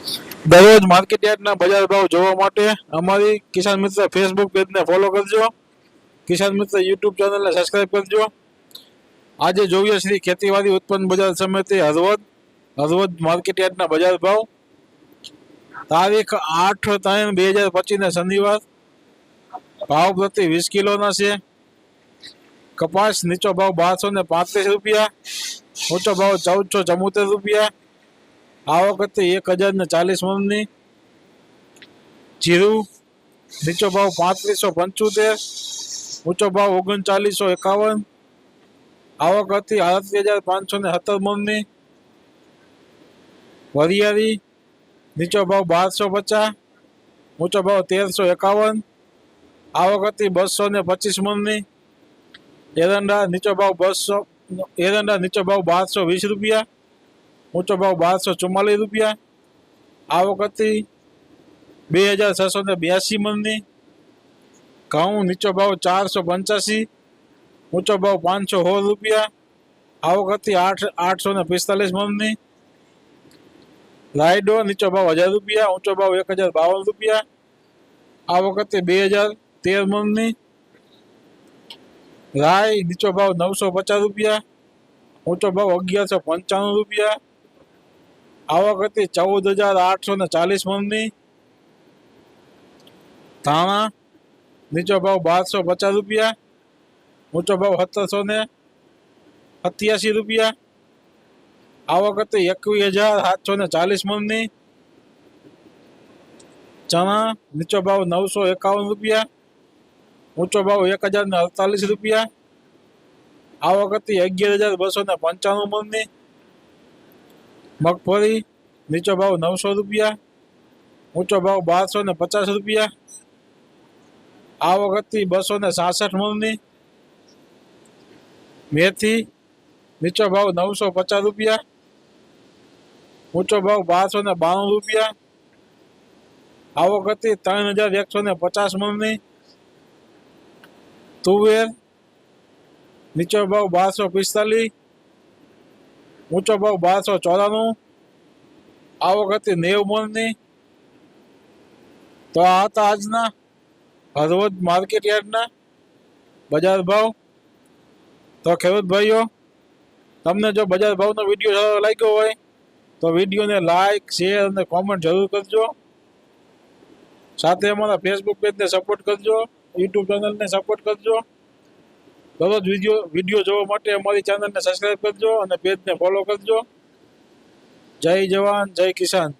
દરરોજ માર્કેટ યાર્ડના બજાર ભાવ જોવા માટે અમારી કિસાન મિત્ર ફેસબુક પેજને ફોલો કરજો. કિસાન મિત્ર યુટ્યુબ ચેનલને સબસ્ક્રાઈબ કરજો. આજે જોઈએ શ્રી ખેતીવાડી ઉત્પન્ન બજાર સમિતિ હરવદ હરવદ માર્કેટ યાર્ડના બજાર ભાવ. તારીખ આઠ ત્રણ બે હજાર પચીસને શનિવાર. ભાવ પ્રતિ વીસ કિલોના છે. કપાસ નીચો ભાવ બારસો ને પાંત્રીસ રૂપિયા. ઊંચો ભાવ ચૌદસો ચમોતેર રૂપિયા. આવક વખતે એક હજાર ને ચાલીસ મણની જીરું, નીચો ભાવ પાંત્રીસો પંચોતેર, ઊંચો ભાવ ઓગણચાલીસો એકાવન, આવક હતી આડત્રીસ હજાર પાંચસો ને સત્તર મણની વરિયાળી, નીચો ભાવ બારસો પચાસ, ઊંચો ભાવ તેરસો એકાવન, આવક હતી બસો ને પચીસ મણની એરંડા, નીચો ભાવ બસો, એરંડા, નીચો ભાવ બારસો વીસ રૂપિયા ઊંચો ભાવ બારસો ચુમ્માલીસ રૂપિયા. આ વખતથી બે હજાર છસો ને બ્યાસી મણની. ઘઉં નીચો ભાવ ચારસો પંચ્યાસી, ઊંચો ભાવ પાંચસો સોળ રૂપિયા. આ વખતથી આઠ, આઠસો ને પિસ્તાલીસ મણની. રાયડો નીચો ભાવ હજાર રૂપિયા, ઊંચો ભાવ એક હજાર બાવન રૂપિયા. આ વખતે બે હજાર તેર મણની. રાય નીચો ભાવ નવસો પચાસ રૂપિયા, ઊંચો ભાવ અગિયારસો પંચાણું રૂપિયા. આવક હતી ચૌદ હજાર આઠસો ને ચાલીસ મણની ધાણા, નીચો ભાવ બારસો પચાસ રૂપિયા ઊંચો ભાવ સત્તરસો ને સત્યાસી રૂપિયા. આવક હતી એકવીસ હજાર સાતસો ને ચાલીસ મણની ચણા, નીચો ભાવ નવસો એકાવન રૂપિયા ઊંચો ભાવ એક હજાર ને અડતાલીસ રૂપિયા. આવક હતી અગિયાર હજાર બસો ને પંચાણું મણની મગફળી, નીચો ભાવ નવસો રૂપિયા, ઊંચો ભાવ બારસો ને પચાસ રૂપિયા આ વખતથી બસો ને સાસઠ મૂળની મેથી, નીચો ભાવ નવસો પચાસ રૂપિયા, ઊંચો ભાવ બારસો ને બાણું રૂપિયા આ વખતથી ત્રણ હજાર એકસો ને પચાસ મૂળની તુવેર, નીચો ભાવ બારસો પિસ્તાલીસ ઊંચો ભાવ બારસો ચોરાણું આવક હતી નેવ મણની. તો આ હતા આજના, હળવદ માર્કેટ યાર્ડના બજાર ભાવ. તો ખેડૂત ભાઈઓ, તમને જો બજાર ભાવનો વીડિયો લાગ્યો હોય, તો વિડીયોને લાઇક શેર અને કોમેન્ટ જરૂર કરજો. સાથે અમારા ફેસબુક પેજને સપોર્ટ કરજો યુટ્યુબ ચેનલને સપોર્ટ કરજો. દરરોજ વીડિયો વીડિયો જોવા માટે અમારી ચેનલને સબસ્ક્રાઈબ કરજો અને પેજને ફોલો કરજો. જય જવાન, જય કિસાન.